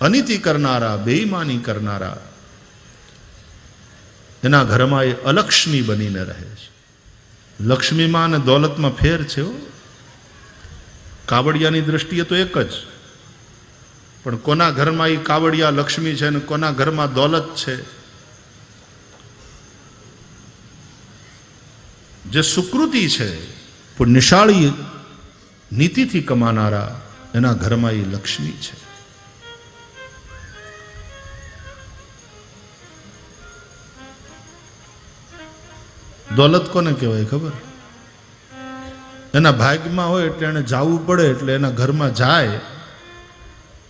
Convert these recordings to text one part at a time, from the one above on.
અનિતિ કરનારા, બેઈમાની કરનારા, એના ઘરમાં એ અલક્ષ્મી બનીને રહે છે. લક્ષ્મીમાં અને દોલતમાં ફેર છે કાવડિયાની દ્રષ્ટિએ તો એક જ. પણ કોના ઘરમાં એ કાવડિયા લક્ષ્મી છે અને કોના ઘરમાં દોલત છે? જે સુકૃતિ છે, પુણ્યશાળી નીતિથી કમાનારા, એના ઘરમાં એ લક્ષ્મી છે. દોલત કોને કહેવાય ખબર? એના ભાગ્યમાં હોય એટલે એને જવું પડે એટલે એના ઘરમાં જાય.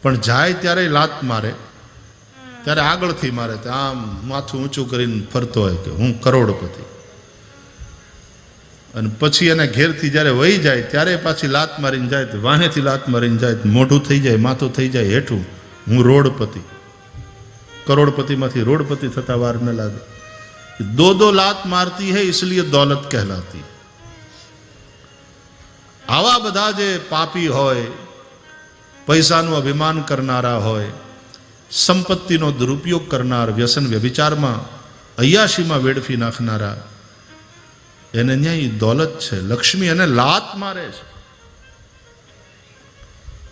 પણ જાય ત્યારે લાત મારે. ત્યારે આગળથી મારે આમ માથું ઊંચું કરીને ફરતો હોય કે હું કરોડપતિ. અને પછી એના ઘેરથી જ્યારે વહી જાય, ત્યારે પાછી લાત મારીને જાય તો વાહેથી લાત મારીને જાય મોઢું થઈ જાય, માથું થઈ જાય હેઠું. હું રોડપતિ. કરોડપતિમાંથી રોડપતિ થતા વાર ન લાગે. दो दो लात मारती है इसलिए दौलत कहलाती આવા બધા જે પાપી હોય પૈસાનું અભિમાન કરનારા હોય સંપત્તિનો દુરુપયોગ કરનાર વ્યસન વ્યભિચારમાં અયાશીમાં વેડફી નાખનારા એને ત્યાં ઈ દોલત છે લક્ષ્મી એને લાત મારે છે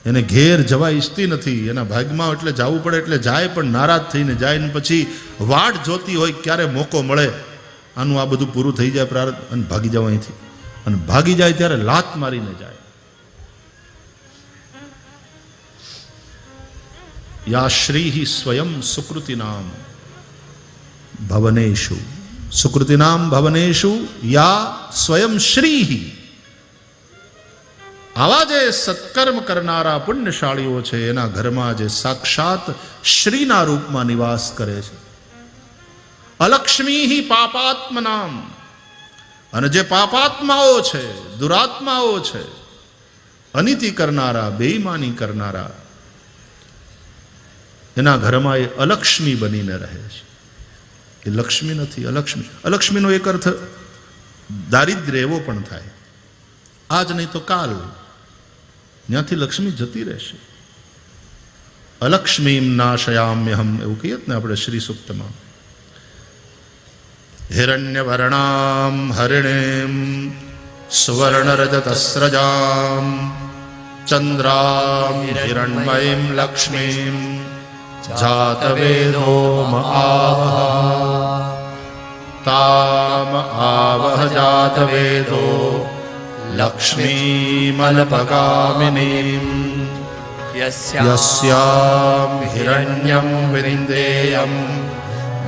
એને ઘેર જવા ઈચ્છતી નથી. એના ભાગમાં એટલે જવું પડે એટલે જાય પણ નારાજ થઈને જાય ને પછી વાટ જોતી હોય ક્યારે મોકો મળે. આનું આ બધું પૂરું થઈ જાય પ્રારંભ અને ભાગી જાવ અહીંથી. અને ભાગી જાય ત્યારે લાત મારીને જાય. યા શ્રી સ્વયં સુકૃતિનામ ભવનેશુ. સુકૃતિનામ ભવનેશુ યા સ્વયં શ્રી આવા જે સત્કર્મ કરનારા પુણ્યશાળીઓ છે, એના ઘરમાં જે સાક્ષાત શ્રીના રૂપમાં નિવાસ કરે છે. અલક્ષ્મી પાપાત્મનામ. અને જે પાપાત્માઓ છે, દુરાત્માઓ છે, અનિતિ કરનારા, બેઈમાની કરનારા, એના ઘરમાં એ અલક્ષ્મી બનીને રહે છે. એ લક્ષ્મી નથી, અલક્ષ્મી. અલક્ષ્મીનો એક અર્થ દારિદ્ર્ય એવો પણ થાય. આજ નહીં તો કાલ ત્યાંથી લક્ષ્મી જતી રહેશે. અલક્ષ્મીમ નાશયામ્યહમ એવું કહીએ ને આપણે શ્રી સુક્તમાં હિરણ્યવર્ણામ હરિણીમ, સુવર્ણરજતસ્રજામ, ચંદ્રામ હિરણ્મયીમ લક્ષ્મીમ જાતવેદોમ આવહ તામ આવહ જાતવેદો લક્ષ્મીમલ્પગામિનીમ યસ્યામ હિરણ્યમ વિન્દેયમ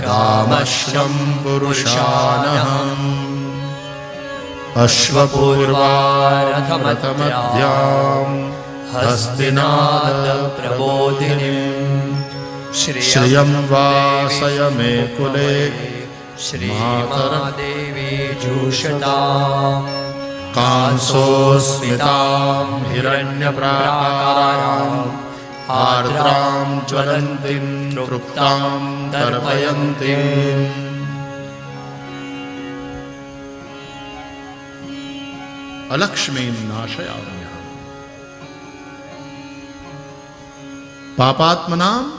कामश्रं पुरुषानहम् અશ્વપૂર્વારથમધ્યામ હસ્તિનાદ પ્રબોધિનીમ શ્રિયમ વાસય મે કુલે શ્રીમાદેવી જુષતામ हिरण्यप्राकाराम् હિરણ્યપ્રાકારામ આર્દ્રામ જ્વલંતીમ दर्पयन्तीम्। અલક્ષ્મીમ નાશયામ્ય પાપાત્મનામ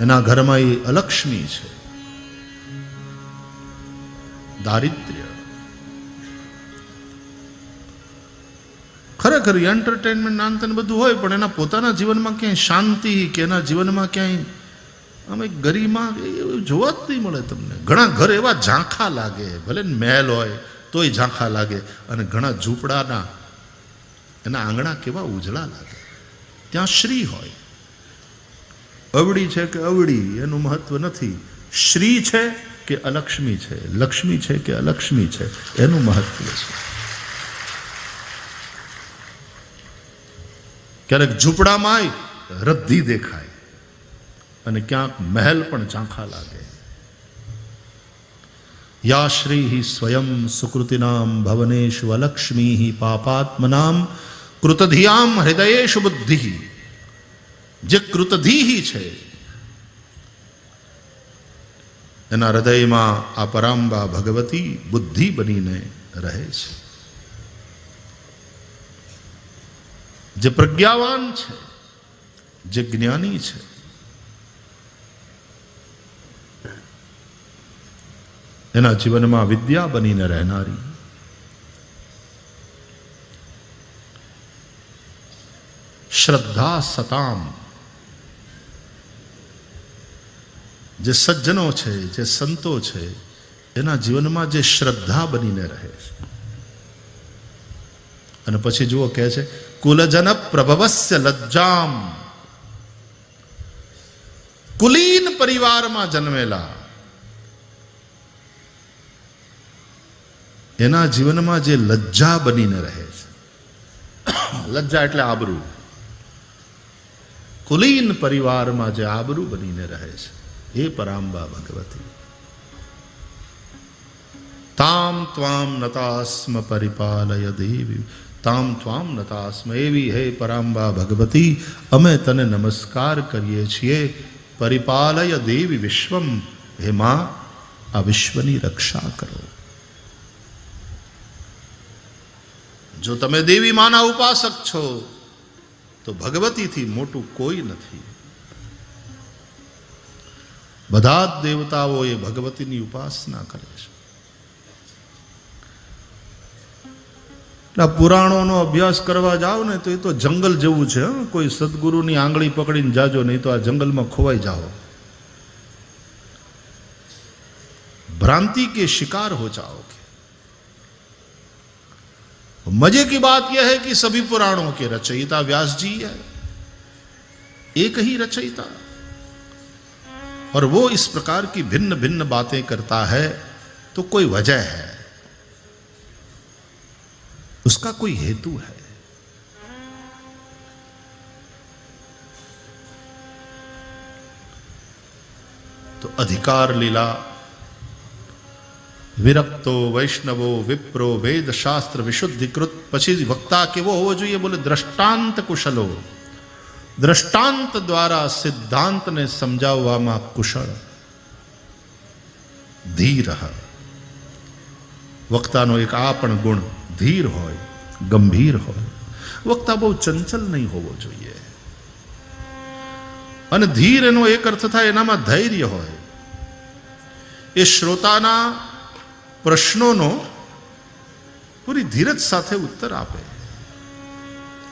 એના ઘરમાં એ અલક્ષ્મી છે દારિદ્ર્ય ખરેખર એન્ટરટેનમેન્ટ નાનતન બધું હોય, પણ એના પોતાના જીવનમાં ક્યાંય શાંતિ કે એના જીવનમાં ક્યાંય આમ એક ગરિમા જોવા જ નહીં મળે તમને. ઘણા ઘર એવા ઝાંખા લાગે, ભલે મહેલ હોય, તોય ઝાંખા લાગે, અને ઘણા ઝૂંપડાના એના આંગણા કેવા ઉજળા લાગે. ત્યાં શ્રી હોય. અવળી છે કે અવળી, એનું મહત્વ નથી. શ્રી છે કે અલક્ષ્મી છે, લક્ષ્મી છે કે અલક્ષ્મી છે, એનું મહત્વ છે. ક્યારેક ઝૂંપડામાં રદ્દી દેખાય અને ક્યાંક મહેલ પણ ઝાંખા લાગે. યા શ્રી સ્વયં સુકૃતિનામ ભવનેશુ અલક્ષ્મી પાપાત્મનામ કૃતધિયામ હૃદયેશુ બુદ્ધિ જે કૃતધિ છે, એના હૃદયમાં આ પરાંબા ભગવતી બુદ્ધિ બનીને રહે છે. જે પ્રજ્ઞાવાન છે, જે જ્ઞાની છે. એના જીવનમાં વિદ્યા બનીને રહેનારી. શ્રદ્ધા સતામ. જે સજ્જનો છે, જે સંતો છે, એના જીવનમાં જે શ્રદ્ધા બનીને રહે છે. અને પછી જુઓ કહે છે કુલજન પ્રભવસ્ય લજ્જામ. કુલીન પરિવારમાં જન્મેલા. એના જીવનમાં જે લજ્જા બનીને રહે છે. લજ્જા એટલે આબરૂ. કુલીન પરિવારમાં જે આબરૂ બનીને રહે છે, એ પરાંબા ભગવતી. તામ ત્વામ નતાસ્મ પરિપાલય દેવી. તામ ત્વામ નતાસ્મ એવી હે પરાંબા ભગવતી, અમે તને નમસ્કાર કરીએ છીએ. પરિપાલય દેવી વિશ્વમ, હે માં, આ વિશ્વની રક્ષા કરો. જો તમે દેવી માના ઉપાસક છો, તો ભગવતીથી મોટું કોઈ નથી. બધા જ દેવતાઓ એ ભગવતીની ઉપાસના કરે છે. એટલે આ પુરાણોનો અભ્યાસ કરવા જાઓ ને તો એ તો જંગલ જેવું છે હં? કોઈ સદગુરુની આંગળી પકડીને જાજો નહીં તો આ જંગલમાં ખોવાઈ જાઓ भ्रांति के शिकार हो जाओगे मजे की बात यह है कि सभी पुराणों के रचयिता व्यास जी है एक ही रचयिता और वो इस प्रकार की भिन्न भिन्न बातें करता है तो कोई वजह है उसका कोई हेतु है? तो अधिकार लीला, विरक्तो वैष्णवो, विप्रो वेद शास्त्र विशुद्धिकृत पची वक्ता के वो हो जो ये बोले दृष्टांत कुशल हो। दृष्टांत द्वारा सिद्धांत ने समझा हुआ माँ कुशल, धीर वक्ता नो एक आपण गुण ધીર હોય ગંભીર હોય વક્તા બહુ ચંચલ નહીં હોવો જોઈએ અને ધીર એનો એક અર્થ થાય એનામાં ધૈર્ય હોય એ શ્રોતાના પ્રશ્નોનો પૂરી ધીરજ સાથે ઉત્તર આપે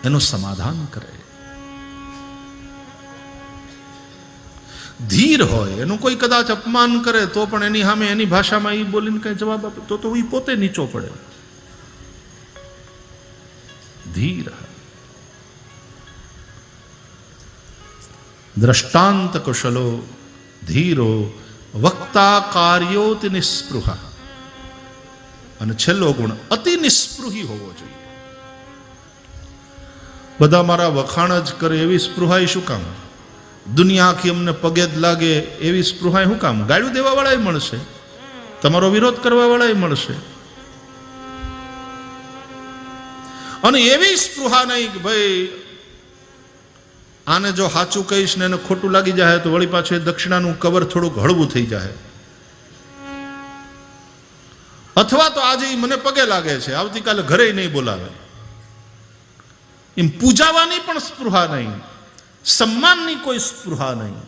એનું સમાધાન કરે ધીર હોય એનું કોઈ કદાચ અપમાન કરે તો પણ એની સામે એની ભાષામાં એ બોલીને કઈ જવાબ આપે તો તો એ પોતે નીચો પડે ધીર દ્રષ્ટાંત કુશલો ધીરો વક્તા કાર્યોતિ નિસ્પૃહા અને છેલ્લો ગુણ અતિ નિસ્પૃહી હોવો જોઈએ બધા મારા વખાણ જ કરે એવી સ્પૃહાય શું કામ દુનિયા આખી અમને પગે જ લાગે એવી સ્પૃહાય શું કામ ગાળ્યું દેવા વાળાય મળશે। તમારો વિરોધ કરવા વાળાય મળશે। અને એવી સ્પૃહા નહીં કે ભાઈ, આને જો સાચું કહીશ ને એને ખોટું લાગી જાય તો વળી પાછું દક્ષિણાનું કવર થોડુંક હળવું થઈ જાય અથવા તો આજે મને પગે લાગે છે, આવતીકાલે ઘરે નહીં બોલાવે. એમ પૂજાવાની પણ સ્પૃહા નહીં, સન્માનની કોઈ સ્પૃહા નહીં.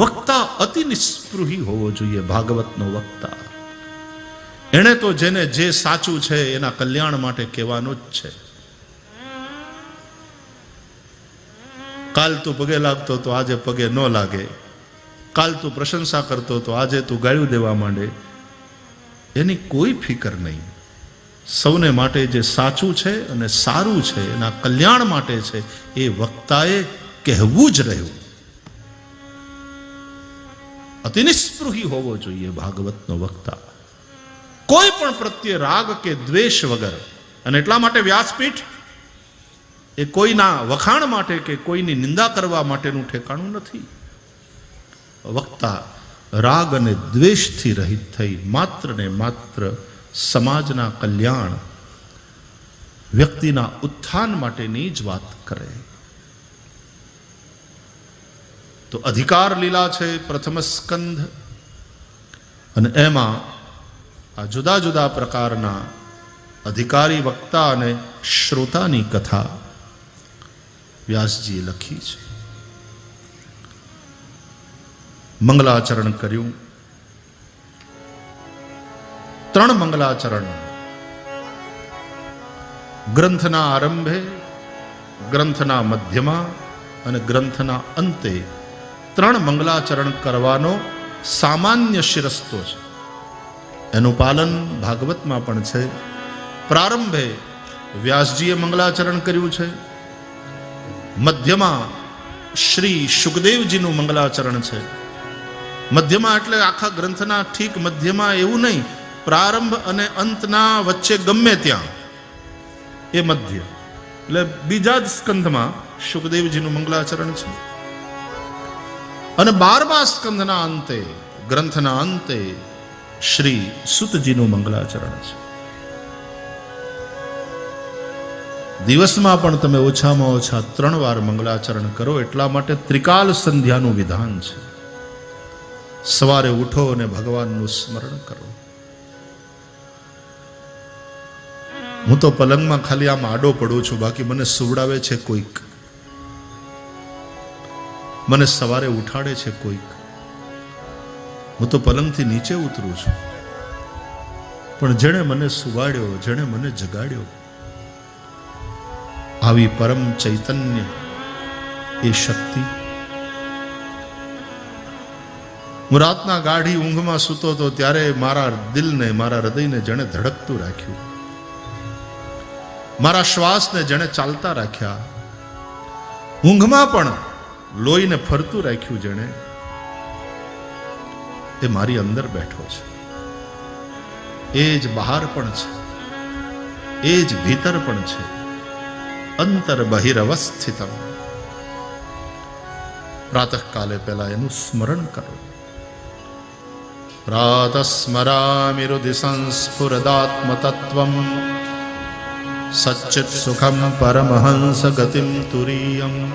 વક્તા અતિ નિસ્પૃહી હોવો જોઈએ, ભાગવતનો વક્તા. એણે તો જેને જે સાચું છે એના કલ્યાણ માટે કહેવાનું જ છે. કાલ તું પગે લાગતો તો આજે પગે ન લાગે. કાલ તું પ્રશંસા કરતો તો આજે તું ગાળ્યું દેવા માંડે. એની કોઈ ફિકર નહીં. સૌને માટે જે સાચું છે અને સારું છે, એના કલ્યાણ માટે છે, એ વક્તાએ કહેવું જ રહ્યું. અતિ નિસ્પૃહી હોવો જોઈએ ભાગવતનો વક્તા. કોઈ પણ પ્રત્યે રાગ કે દ્વેષ વગર. અને એટલા માટે વ્યાસપીઠ એ કોઈના વખાણ માટે કે કોઈની નિંદા કરવા માટેનું ઠેકાણું નથી. વક્તા રાગ અને દ્વેષથી રહિત થઈ માત્ર ને માત્ર સમાજના કલ્યાણ, વ્યક્તિના ઉત્થાન માટેની જ વાત કરે. તો અધિકાર લીલા છે પ્રથમ સ્કંધ અને એમાં આ જુદા જુદા પ્રકારના અધિકારી વક્તા અને શ્રોતાની કથા વ્યાસજીએ લખી છે. મંગલાચરણ કર્યું. ત્રણ મંગલાચરણ. ગ્રંથના આરંભે, ગ્રંથના મધ્યમાં અને ગ્રંથના અંતે ત્રણ મંગલાચરણ કરવાનો સામાન્ય શિરસ્તો છે. એનું પાલન ભાગવતમાં પણ છે. પ્રારંભે વ્યાસજીએ મંગલાચરણ કર્યું છે. મધ્યમાં શ્રી સુખદેવજીનું મંગલાચરણ છે. મધ્યમાં એટલે આખા ગ્રંથના ઠીક મધ્યમાં એવું નહીં, પ્રારંભ અને અંતના વચ્ચે ગમે ત્યાં. એ મધ્ય. એટલે બીજા જ સ્કંધમાં સુખદેવજીનું મંગલાચરણ છે. અને બારમા સ્કંધના અંતે, ગ્રંથના અંતે શ્રી સુતજીનું મંગલાચરણ છે. દિવસમાં પણ તમે ઓછામાં ઓછા ત્રણ વાર મંગલાચરણ કરો એટલા માટે ત્રિકાલ સંધ્યાનું વિધાન છે. સવારે ઉઠો અને ભગવાનનું સ્મરણ કરો. હું તો પલંગમાં ખાલી આમ આડો પડું છું, બાકી મને સુવડાવે છે કોઈક. મને સવારે ઉઠાડે છે કોઈક. હું તો પલંગથી નીચે ઉતરું છું. પણ જેણે મને સુવાડ્યો, જેણે મને જગાડ્યો, આવી પરમ ચૈતન્ય એ શક્તિ. હું રાતના ગાઢી ઊંઘમાં સૂતો હતો ત્યારે મારા દિલને, મારા હૃદયને જેણે ધડકતું રાખ્યું. મારા શ્વાસને જેણે ચાલતા રાખ્યા. ઊંઘમાં પણ લોહીને ફરતું રાખ્યું જેણે. એ મારી અંદર બેઠો છે. એ જ બહાર પણ છે. એ જ ભીતર પણ છે. અંતર બહિરવસ્થિત પ્રાતઃકાલે પહેલા એનું સ્મરણ કરો. પ્રાતસ્મરામિ હૃદય સંસ્ફુરદાત્મતત્વમ. સચ્ચિત સુખમ પરમહંસ ગતિમ તુરીયમ.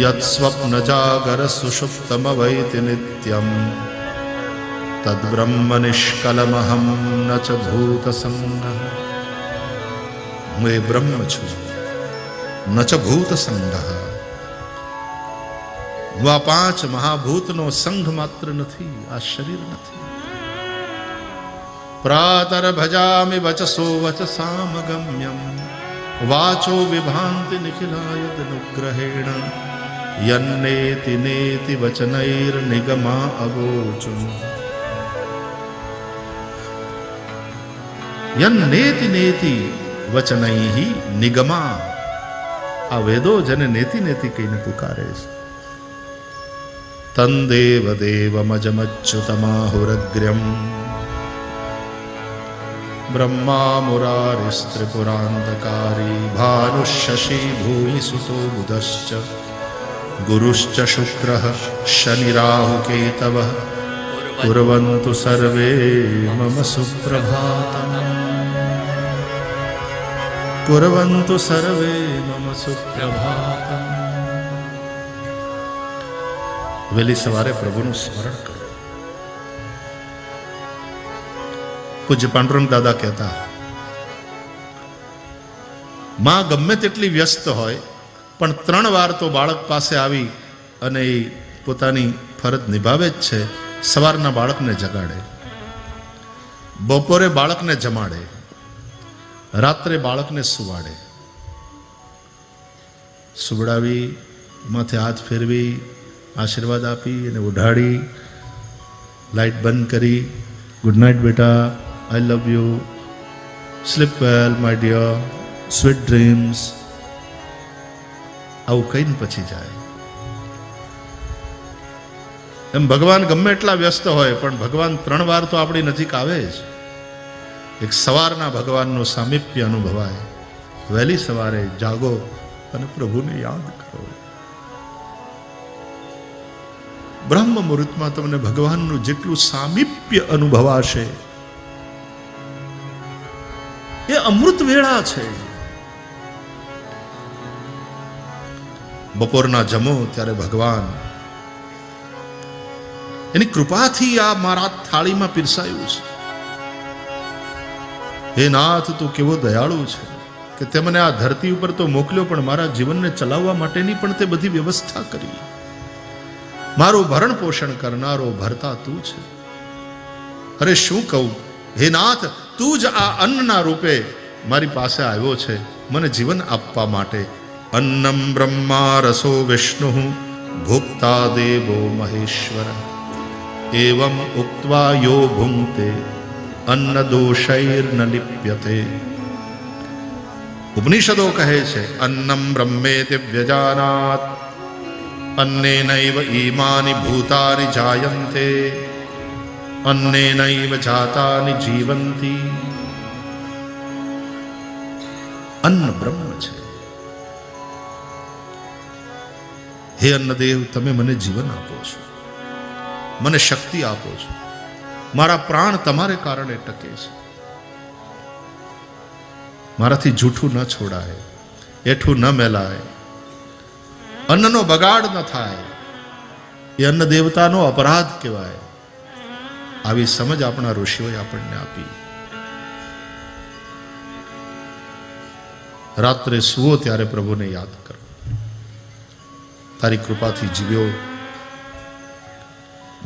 યત સ્વપ્ન જાગર સુષુપ્તમવૈતિ નિત્યમ. તદ્બ્રહ્મ નિષ્કલમહમ ન ચ ભૂત સંગ હું એ બ્રહ્મ છું ન ચ ભૂત સંગ હું આ પાંચ મહાભૂતનો સંઘ માત્ર નથી આ શરીર નથી પ્રાતર ભજામિ વચસો વચસામગમ્યમ વાચો વિભાંતિ નિખિલાયદનુગ્રહેણ યન્નેતિ નેતિ વચનૈર્નિગમા અગોચું યન્નેતિ નેતિ વચનૈ નિગમા. આ વેદો જેને નેતિ નેતિ કહીને પુકારે છે. તંદેવ દેવમજમચ્યુતમાહુરગ્ર્યમ બ્રહ્મા મુરારિસ્ત્રિપુરાંતકારી ભાનુશશી ભૂમિસુતો બુધશ્ચ. ગુરુશ્ચ શુક્રઃ શનિરાહુકેતવ. કુર્વन्तु સર્વે મમ સુપ્રભાતમ કુર્વन्तु सर्वे मम सुप्रभातम्। વહેલી સવારે પ્રભુનું સ્મરણ કરો પૂજ્ય પાંડુરંગ દાદા કહેતા માં ગમે તેટલી વ્યસ્ત હોય પણ ત્રણ વાર તો બાળક પાસે આવી અને એ પોતાની ફરજ નિભાવે જ છે સવારના બાળકને જગાડે બપોરે બાળકને જમાડે રાત્રે બાળકને સુવાડે. સુવડાવી, માથે હાથ ફેરવી, આશીર્વાદ આપી અને ઉઢાડી, લાઈટ બંધ કરી ગુડ નાઇટ બેટા I love you sleep well my dear sweet dreams આવું કહીને પછી જાય. એમ ભગવાન ગમે એટલા વ્યસ્ત હોય, પણ ભગવાન ત્રણ વાર તો આપણી નજીક આવે જ. એક સવારના ભગવાનનું સામીપ્ય અનુભવાય. વહેલી સવારે જાગો અને પ્રભુને યાદ કરો. બ્રહ્મ મુહૂર્તમાં તમને ભગવાનનું જેટલું સામીપ્ય અનુભવાશે, એ અમૃત વેળા છે. બપોરના જમો ત્યારે ભગવાન એની કૃપાથી આ મારા થાળીમાં પીરસાયું છે. હે નાથ, તું કેવો દયાળુ છે કે તે મને આ ધરતી ઉપર તો મોકલ્યો, પણ મારા જીવનને ચલાવવા માટેની પણ તે બધી વ્યવસ્થા કરી. મારું ભરણ પોષણ કરનારો ભરતા તું છે. અરે શું કહું? હે નાથ, તું જ આ અન્નના રૂપે મારી પાસે આવ્યો છે, મને જીવન આપવા માટે. અન્નમ બ્રહ્મા રસો વિષ્ણુ, ભોક્તા દેવો મહેશ્વર. એવમ ઉક્ત્વા યો ભુંક્તે અન્ન દોષૈર્ન લિપ્યતે ઉપનિષદો કહે છે અન્નમ બ્રહ્મેતિ વ્યજાનાત અન્નેનૈવ ઈમાની ભૂતાની જાયન્તે અન્નેનૈવ જાતાની જીવંતી અન્ન બ્રહ્મ છે હે અન્નદેવ તમે મને જીવન આપો છો, મને શક્તિ આપો છો મારા પ્રાણ તમારે કારણે ટકે છે. મારાથી જૂઠું ન છોડાય, એઠું ન મેલાય, અન્નનો બગાડ ન થાય, એ અન્ન દેવતાનો અપરાધ કહેવાય. આવી સમજ આપણા ઋષિઓએ આપણને આપી. રાત્રે સુવો ત્યારે પ્રભુને યાદ કરો. તારી કૃપાથી જીવ્યો.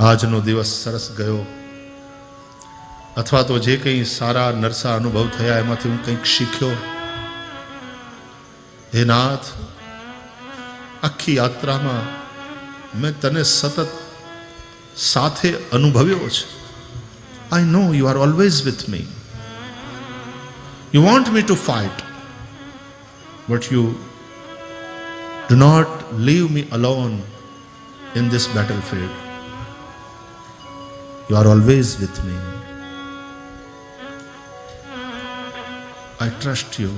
આજનો દિવસ સરસ ગયો. અથવા તો જે કંઈ સારા નરસા અનુભવ થયા એમાંથી હું કંઈક શીખ્યો હે નાથ આખી યાત્રામાં મેં તને સતત સાથે અનુભવ્યો છે I know you are always with me you want me to fight but you do not leave me alone in this battle field you are always with me I trust you.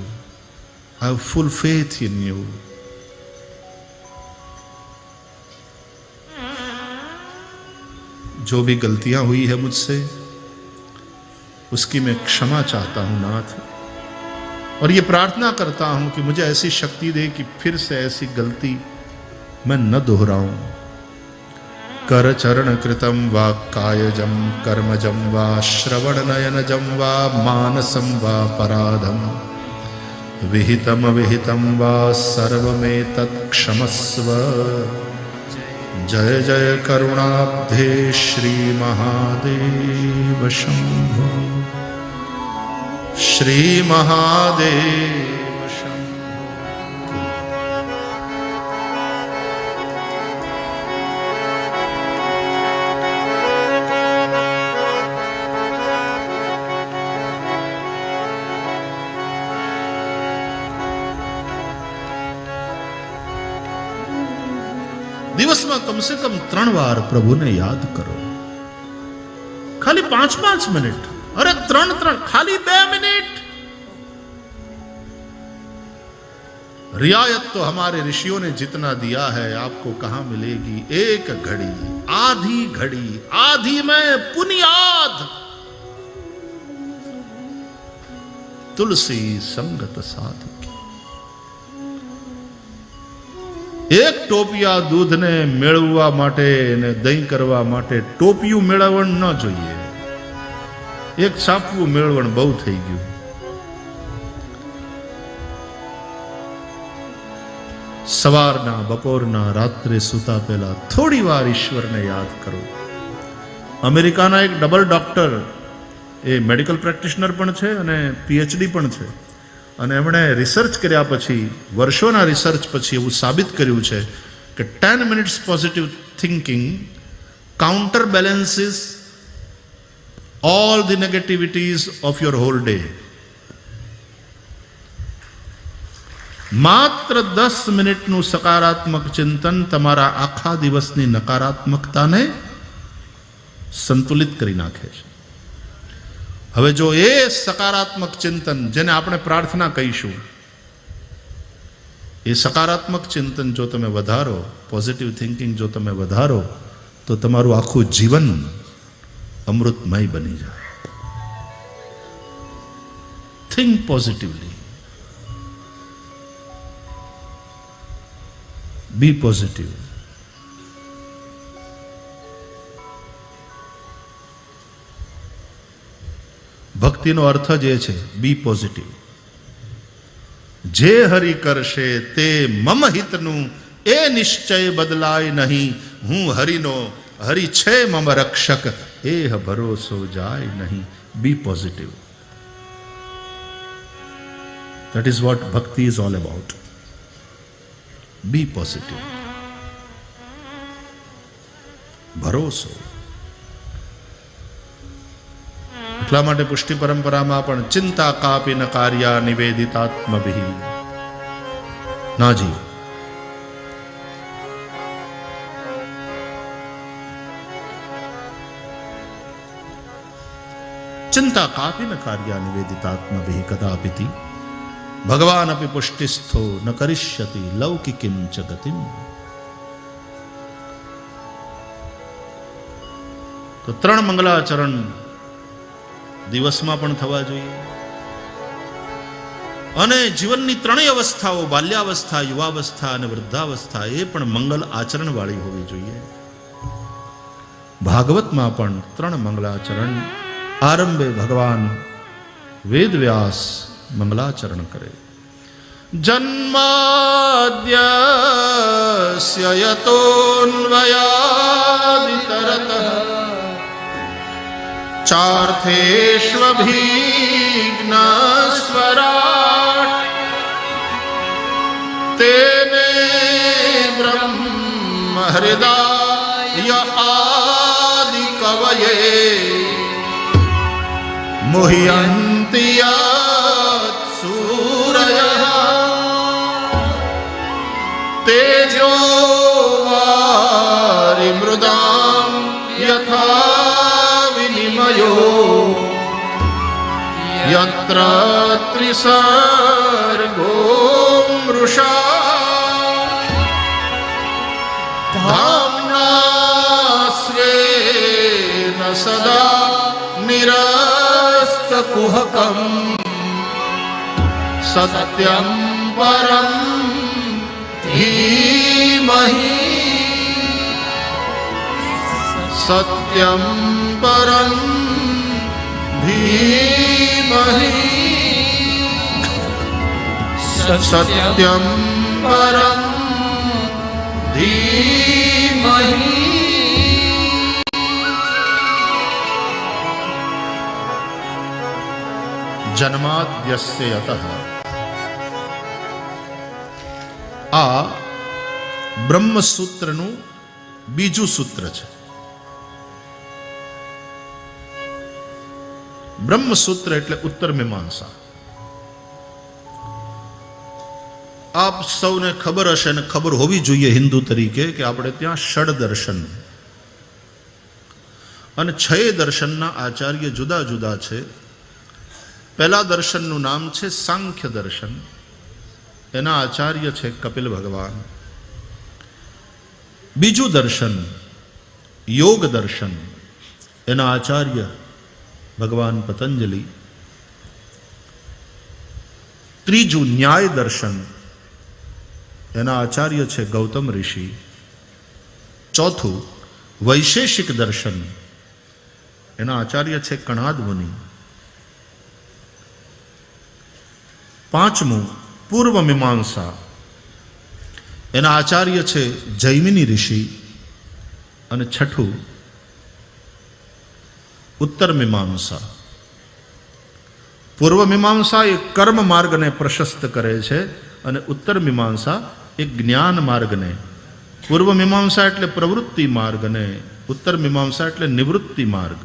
I have full faith in you. जो भी गलतियाँ हुई है मुझसे, उसकी मैं क्षमा चाहता हूँ, नाथ और ये प्रार्थना करता हूँ कि मुझे ऐसी शक्ति दे कि फिर से ऐसी गलती मैं न दोहराऊं कर चरण कृतम वा कायजम कर्मजम वा श्रवण नयनजम वा मानसम वा पराधम विहितम विहितम वा सर्वमेतत् क्षमस्व जय जय करुणाब्धे श्री महादेव शंभो દિવસમાં કમસે કમ ત્રણ વાર પ્રભુને યાદ કરો ખાલી પાંચ પાંચ મિનિટ અરે ત્રણ ત્રણ ખાલી બે મિનિટ रियायत तो हमारे ऋषियों ने जितना दिया है आपको कहां मिलेगी एक घड़ी आधी घड़ी आधी में पुनियाद तुलसी संगत साधु એક ટોપિયા દૂધને મેળવવા માટે અને દહીં કરવા માટે ટોપિયું મેળવણ ન જોઈએ. એક સાપવું મેળવણ બહુ થઈ ગયું. સવારના, બપોરના, રાત્રે સૂતા પહેલા થોડી વાર ઈશ્વરને યાદ કરો. અમેરિકાના એક ડબલ ડોક્ટર એ મેડિકલ પ્રેક્ટિશનર પણ છે અને પીએચડી પણ છે. અને એમણે રિસર્ચ કર્યા પછી, વર્ષોના રિસર્ચ પછી એવું સાબિત કર્યું છે કે ten minutes positive thinking counter balances all the negativities of your whole day માત્ર દસ મિનિટનું સકારાત્મક ચિંતન તમારા આખા દિવસની નકારાત્મકતાને સંતુલિત કરી નાખે છે. હવે જો એ સકારાત્મક ચિંતન, જેને આપણે પ્રાર્થના કહીશું, એ સકારાત્મક ચિંતન જો તમે વધારો પોઝિટિવ થિંકિંગ જો તમે વધારો, તો તમારું આખું જીવન અમૃતમય બની જાય. થિંક પોઝિટિવલી બી પોઝિટિવ ભક્તિનો અર્થ જ એ છે બી પોઝિટિવ જે હરિ કરશે તે મમ હિતનું, એ નિશ્ચય બદલાય નહીં. હું હરિનો, હરિ છે મમ રક્ષક, એ ભરોસો જાય નહીં. Be positive that is what bhakti is all about be positive ભરોસો. એટલા માટે પુષ્ટિ પરંપરામાં પણ ચિંતા કાપી ન કાર્યા નિવેદિતાત્મભિ. નાજી ચિંતા કાપી ન કાર્યા નિવેદિતાત્મભિ કદાપિતિ. ભગવાન અપી પુષ્ટિસ્થો ન કરિષ્યતિ લૌકિકિમ ચ ગતિમ તો ત્રણ મંગલાચરણ દિવસમાં પણ થવા જોઈએ. અને જીવનની ત્રણેય અવસ્થાઓ, બાલ્યાવસ્થા, યુવાવસ્થા અને વૃદ્ધાવસ્થા, એ પણ મંગલ આચરણ વાળી હોવી જોઈએ. ભાગવતમાં પણ ત્રણ મંગલાચરણ આરંભે ભગવાન વેદવ્યાસ મંગલાચરણ કરે. જન્માદ્યસ્ય યતોન્વયાદિતરતઃ ચાર્થેષ્વભીઘ્નસ્વરાટ તેને બ્રહ્મ હૃદાય આદિ કવયે तेजो યत् ત્રિસર્ગો મૃષા ધામ્ના સ્વેન સદા નિરસ્તકુહકમ સત્યમ પરમ ધીમહિ સત્યમ પરમ ધીમહિ સત્યમ પરમ ધીમહિ જન્માદ્યસ્ય યતઃ આ બ્રહ્મસૂત્રનું બીજું સૂત્ર છે બ્રહ્મસૂત્ર એટલે ઉત્તર મીમાંસા. આપ સૌને ખબર હશે ને ખબર હોવી જોઈએ હિન્દુ તરીકે કે આપણે ત્યાં ષડ દર્શન. અને છ દર્શનના આચાર્ય જુદા જુદા છે. પહેલા દર્શનનું નામ છે સાંખ્ય દર્શન. એના આચાર્ય છે કપિલ ભગવાન. બીજું દર્શન યોગ દર્શન. એના આચાર્ય ભગવાન પતંજલિ. ત્રીજું ન્યાય દર્શન. એના આચાર્ય છે ગૌતમ ઋષિ. ચોથું વૈશેષિક દર્શન. એના આચાર્ય છે કણાદ મુનિ. પાંચમું પૂર્વ મીમાંસા. એના આચાર્ય છે જૈમિની ઋષિ. અને છઠ્ઠું ઉત્તર મીમાંસા. પૂર્વ મીમાંસા એ કર્મ માર્ગને પ્રશસ્ત કરે છે અને ઉત્તર મીમાંસા એ જ્ઞાન માર્ગને. પૂર્વ મીમાંસા એટલે પ્રવૃત્તિ માર્ગને, ઉત્તર મીમાંસા એટલે નિવૃત્તિ માર્ગ.